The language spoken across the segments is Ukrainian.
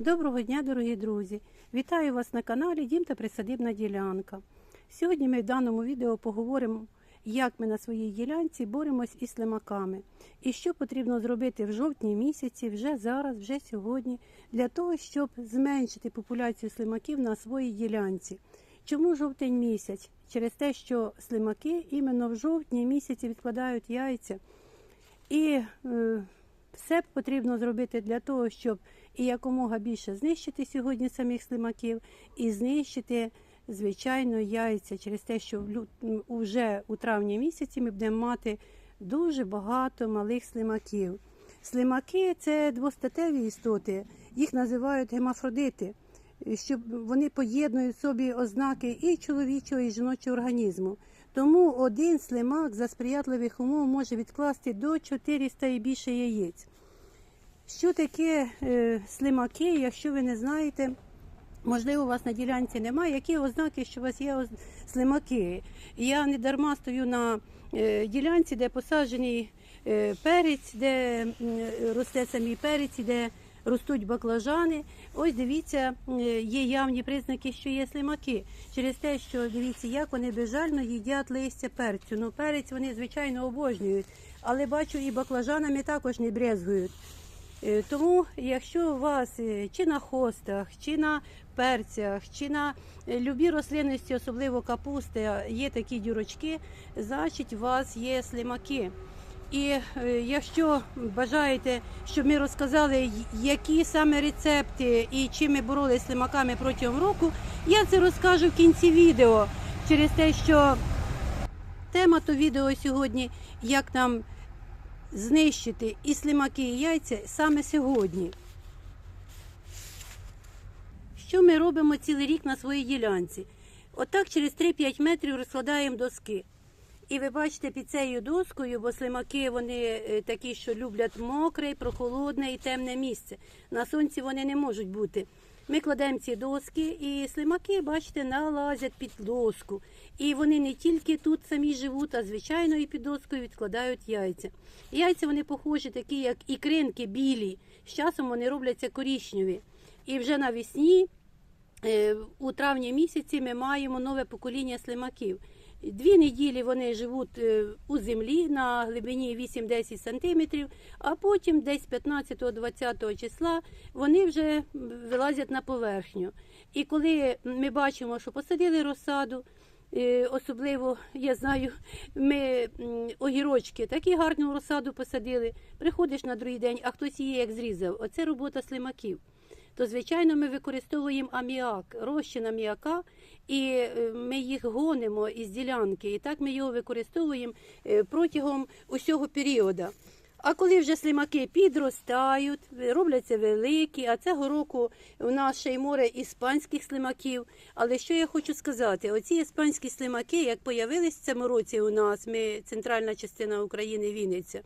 Доброго дня, дорогі друзі! Вітаю вас на каналі Дім та Присадибна ділянка. Сьогодні ми в даному відео поговоримо, як ми на своїй ділянці боремось із слимаками і що потрібно зробити в жовтні місяці, вже зараз, вже сьогодні, для того, щоб зменшити популяцію слимаків на своїй ділянці. Чому жовтень місяць? Через те, що слимаки іменно в жовтні місяці відкладають яйця. І е, все потрібно зробити для того, щоб і якомога більше знищити сьогодні самих слимаків, і знищити, звичайно, яйця через те, що в лю- м, уже у травні місяці ми будемо мати дуже багато малих слимаків. Слимаки це двостатеві істоти, їх називають гемафродити, щоб вони поєднують в собі ознаки і чоловічого, і жіночого організму. Тому один слимак за сприятливих умов може відкласти до 400 і більше яєць. Що таке е, слимаки, якщо ви не знаєте, можливо, у вас на ділянці немає, які ознаки, що у вас є слимаки. Я не дарма стою на е, ділянці, де посаджений е, перець, де м, росте самі перець, де ростуть баклажани. Ось дивіться, е, є явні признаки, що є слимаки. Через те, що дивіться, як вони безжально їдять листя перцю. Ну, перець вони, звичайно, обожнюють, але бачу, і баклажанами також не брезгують. Е, Тому, якщо у вас е, чи на хостах, чи на перцях, чи на е, любій рослинності, особливо капусти, є такі дюрочки, значить у вас є слимаки. І якщо бажаєте, щоб ми розказали, які саме рецепти і чим ми боролися з слимаками протягом року, я це розкажу в кінці відео через те, що тема то відео сьогодні, як нам знищити і слимаки, і яйця саме сьогодні. Що ми робимо цілий рік на своїй ділянці? Отак через 3-5 метрів розкладаємо доски. І ви бачите під цією доскою, бо слимаки вони е, такі, що люблять мокре, прохолодне і темне місце. На сонці вони не можуть бути. Ми кладемо ці доски, і слимаки, бачите, налазять під доску. І вони не тільки тут самі живуть, а звичайно і під доскою відкладають яйця. Яйця вони похожі, такі, як ікринки білі. З часом вони робляться корішньові. І вже навесні Е, у травні місяці ми маємо нове покоління слимаків. Дві неділі вони живуть е, у землі на глибині 8-10 сантиметрів, а потім десь 15-20 числа вони вже вилазять на поверхню. І коли ми бачимо, що посадили розсаду, е, особливо я знаю, ми огірочки такі гарну розсаду посадили. Приходиш на другий день, а хтось її як зрізав. Оце робота слимаків то звичайно ми використовуємо аміак, розчин аміака, і е, ми їх гонимо із ділянки. І так ми його використовуємо е, протягом усього періоду. А коли вже слимаки підростають, робляться великі, а цього року у нас ще й море іспанських слимаків. Але що я хочу сказати? Оці іспанські слимаки, як появились в цьому році у нас, ми центральна частина України, Вінниця,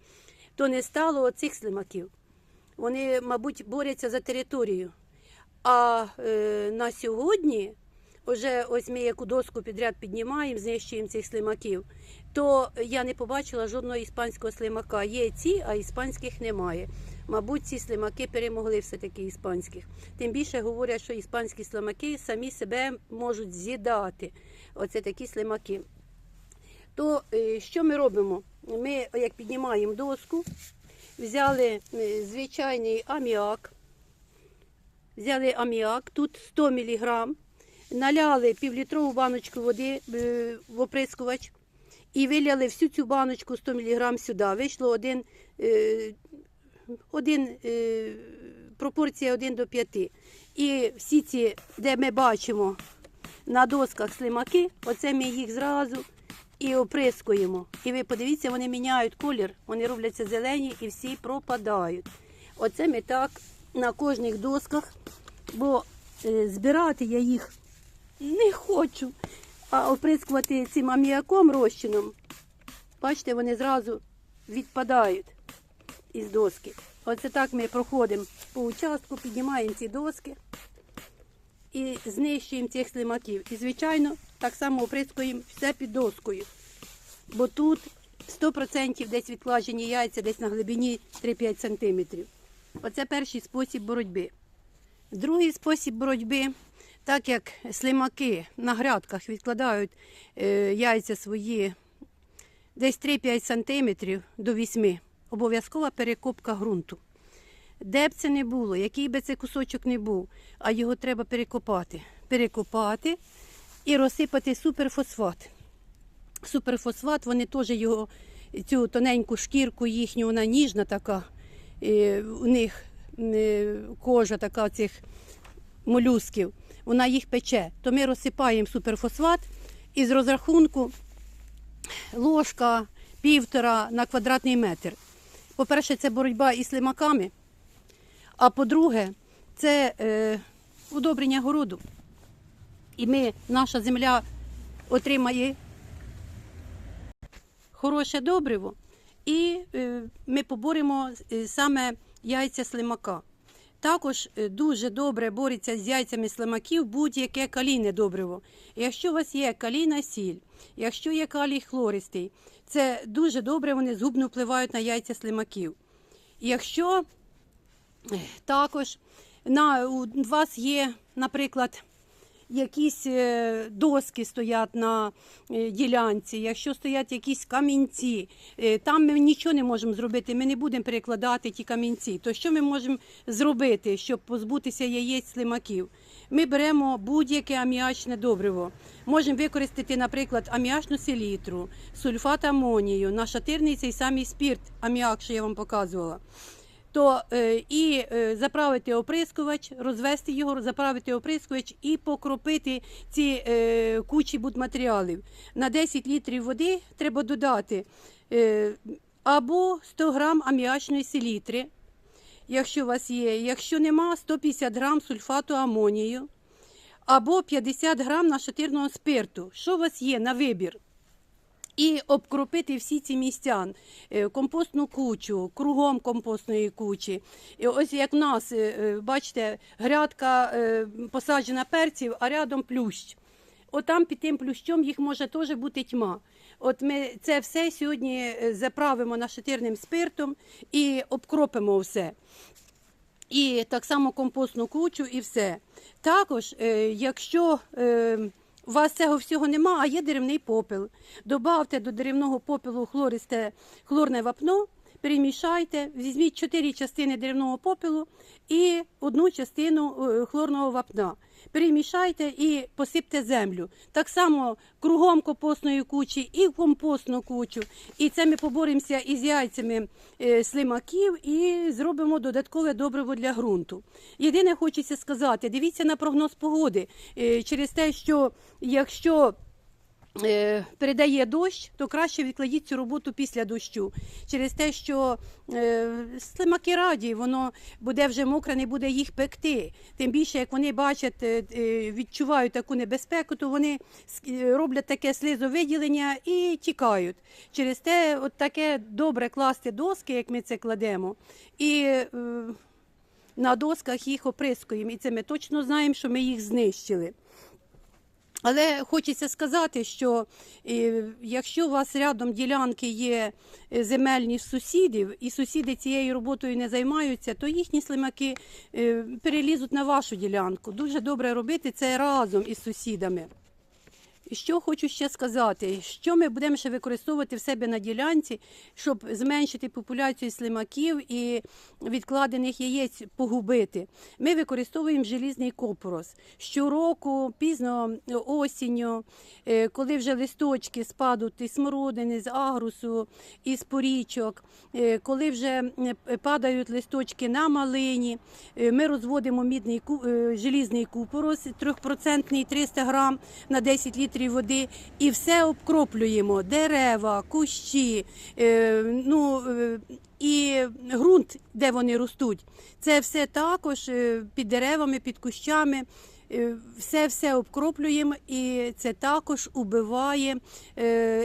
то не стало оцих слимаків. Вони, мабуть, борються за територію. А е, на сьогодні, вже ось ми яку доску підряд піднімаємо, знищуємо цих слимаків, то я не побачила жодного іспанського слимака. Є ці, а іспанських немає. Мабуть, ці слимаки перемогли все-таки іспанських. Тим більше говорять, що іспанські слимаки самі себе можуть з'їдати. Оце такі слимаки. То е, що ми робимо? Ми, як піднімаємо доску, взяли е, звичайний аміак, взяли аміак, тут 100 мг, наляли півлітрову баночку води е, в оприскувач і виляли всю цю баночку 100 мг сюди. Вийшло один, е, один е, пропорція 1 до 5. І всі ці, де ми бачимо на досках слимаки, оце ми їх зразу і оприскуємо. І ви подивіться, вони міняють колір, вони робляться зелені і всі пропадають. Оце ми так на кожних досках, бо е, збирати я їх не хочу, а оприскувати цим аміаком розчином. Бачите, вони зразу відпадають із доски. Оце так ми проходимо по участку, піднімаємо ці доски і знищуємо цих слимаків. І, звичайно, так само оприскуємо все під доскою. Бо тут 100% десь відкладені яйця десь на глибині 3-5 см. Оце перший спосіб боротьби. Другий спосіб боротьби, так як слимаки на грядках відкладають е, яйця свої десь 3-5 см до 8 обов'язкова перекопка ґрунту. Де б це не було, який би це кусочок не був, а його треба перекопати. Перекопати і розсипати суперфосфат. Суперфосфат, вони теж його, цю тоненьку шкірку їхню, вона ніжна така. У них е, кожа така цих молюсків, вона їх пече. То ми розсипаємо суперфосфат і з розрахунку ложка півтора на квадратний метр. По-перше, це боротьба із слимаками, а по-друге, це е, удобрення городу. І ми, наша земля отримає хороше добриво, і е, ми поборемо е, саме яйця слимака. Також е, дуже добре бореться з яйцями слимаків будь-яке калійне добриво. Якщо у вас є калійна сіль, якщо є калій хлористий, це дуже добре вони згубно впливають на яйця слимаків. Якщо також на, у вас є, наприклад, якісь е, доски стоять на е, ділянці, якщо стоять якісь камінці, е, там ми нічого не можемо зробити, ми не будемо перекладати ті камінці. То що ми можемо зробити, щоб позбутися яєць слимаків? Ми беремо будь-яке аміачне добриво. Можемо використати, наприклад, аміачну селітру, сульфат амонію, нашатирний цей самий спірт, аміак, що я вам показувала то е, і е, заправити оприскувач, розвести його, заправити оприскувач і покропити ці е, кучі будматеріалів. На 10 літрів води треба додати або 100 грам аміачної селітри, якщо у вас є. Якщо нема, 150 грам сульфату амонію, або 50 грам нашатирного спирту. Що у вас є на вибір? І обкропити всі ці місця, е, компостну кучу, кругом компостної кучі. І ось як в нас, е, е, бачите, грядка посаджена перців, а рядом плющ. Отам під тим плющом їх може теж бути тьма. От ми це все сьогодні заправимо нашатирним спиртом і обкропимо все. І так само компостну кучу і все. Також, якщо у вас цього всього нема, а є деревний попел, добавте до деревного попелу хлористе хлорне вапно, перемішайте, візьміть 4 частини деревного попелу і одну частину е, хлорного вапна. Перемішайте і посипте землю. Так само кругом компостної кучі і в компостну кучу. І це ми поборемося із яйцями е, слимаків і зробимо додаткове добриво для ґрунту. Єдине хочеться сказати, дивіться на прогноз погоди е, через те, що якщо передає дощ, то краще відкладіть цю роботу після дощу. Через те, що е, слимаки раді, воно буде вже мокре, не буде їх пекти. Тим більше, як вони бачать, е, е, відчувають таку небезпеку, то вони е, роблять таке слизовиділення і тікають. Через те, от таке добре класти доски, як ми це кладемо. І е, на досках їх оприскуємо. І це ми точно знаємо, що ми їх знищили. Але хочеться сказати, що е, якщо у вас рядом ділянки є е, земельні сусідів, і сусіди цією роботою не займаються, то їхні слимаки е, перелізуть на вашу ділянку. Дуже добре робити це разом із сусідами. Що хочу ще сказати, що ми будемо ще використовувати в себе на ділянці, щоб зменшити популяцію слимаків і відкладених яєць погубити. Ми використовуємо желізний копорос. Щороку, пізно осінню, е, коли вже листочки спадуть із смородини, з агрусу, із порічок, е, коли вже е, падають листочки на малині, ми розводимо мідний желізний купорос 3% 300 грам на 10 літрів води і все обкроплюємо: дерева, кущі, е, ну, е, і ґрунт, де вони ростуть. Це все також е, під деревами, під кущами. Все все обкроплюємо, і це також убиває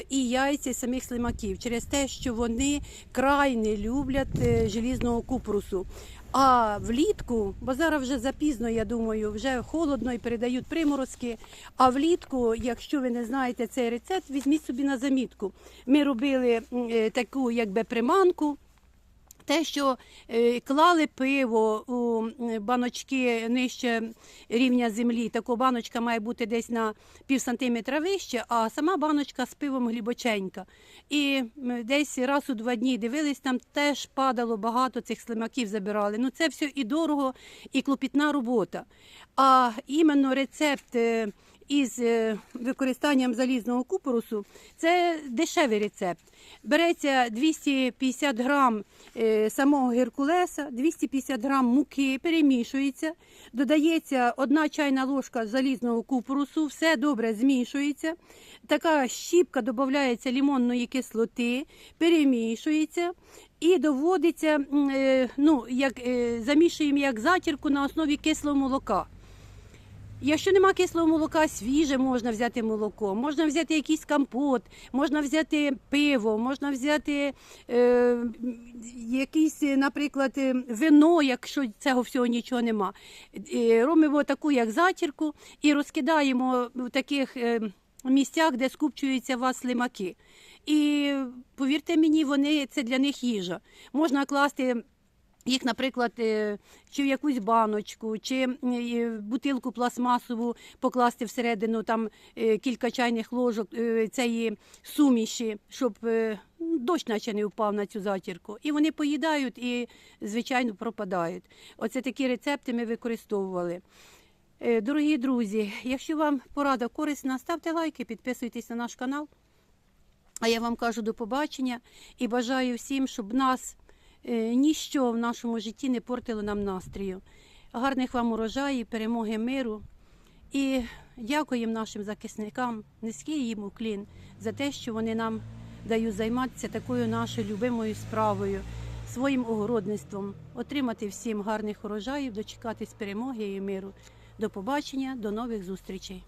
і яйця самих слимаків через те, що вони край не люблять желізного купрусу. А влітку, бо зараз вже запізно, я думаю, вже холодно і передають приморозки. А влітку, якщо ви не знаєте цей рецепт, візьміть собі на замітку. Ми робили е, таку якби приманку те, що е, клали пиво у баночки нижче рівня землі, така баночка має бути десь на пів сантиметра вище, а сама баночка з пивом глибоченька. І десь раз у два дні дивились, там теж падало багато цих слимаків забирали. Ну це все і дорого, і клопітна робота. А іменно рецепт. Із е, використанням залізного купорусу це дешевий рецепт. Береться 250 грам е, самого геркулеса, 250 грам муки, перемішується, додається одна чайна ложка залізного купорусу, все добре змішується. Така щіпка додається лимонної кислоти, перемішується і доводиться, е, ну, як, замішуємо як затірку на основі кислого молока. Якщо нема кислого молока, свіже можна взяти молоко, можна взяти якийсь компот, можна взяти пиво, можна взяти е, якийсь, наприклад, е, вино, якщо цього всього нічого нема. Е, робимо таку як затірку і розкидаємо в таких е, місцях, де скупчуються у вас слимаки. І повірте мені, вони це для них їжа. Можна класти їх, наприклад, е, чи в якусь баночку, чи бутилку пластмасову покласти всередину там е, кілька чайних ложок е, цієї суміші, щоб дощ наче не впав на цю затірку. І вони поїдають і, звичайно, пропадають. Оце такі рецепти ми використовували. Дорогі друзі, якщо вам порада корисна, ставте лайки, підписуйтесь на наш канал. А я вам кажу до побачення і бажаю всім, щоб нас ніщо в нашому житті не портило нам настрію. Гарних вам урожаїв, перемоги миру. І дякуємо нашим захисникам, низький їм уклін за те, що вони нам дають займатися такою нашою любимою справою, своїм огородництвом, отримати всім гарних урожаїв, дочекатись перемоги і миру. До побачення, до нових зустрічей.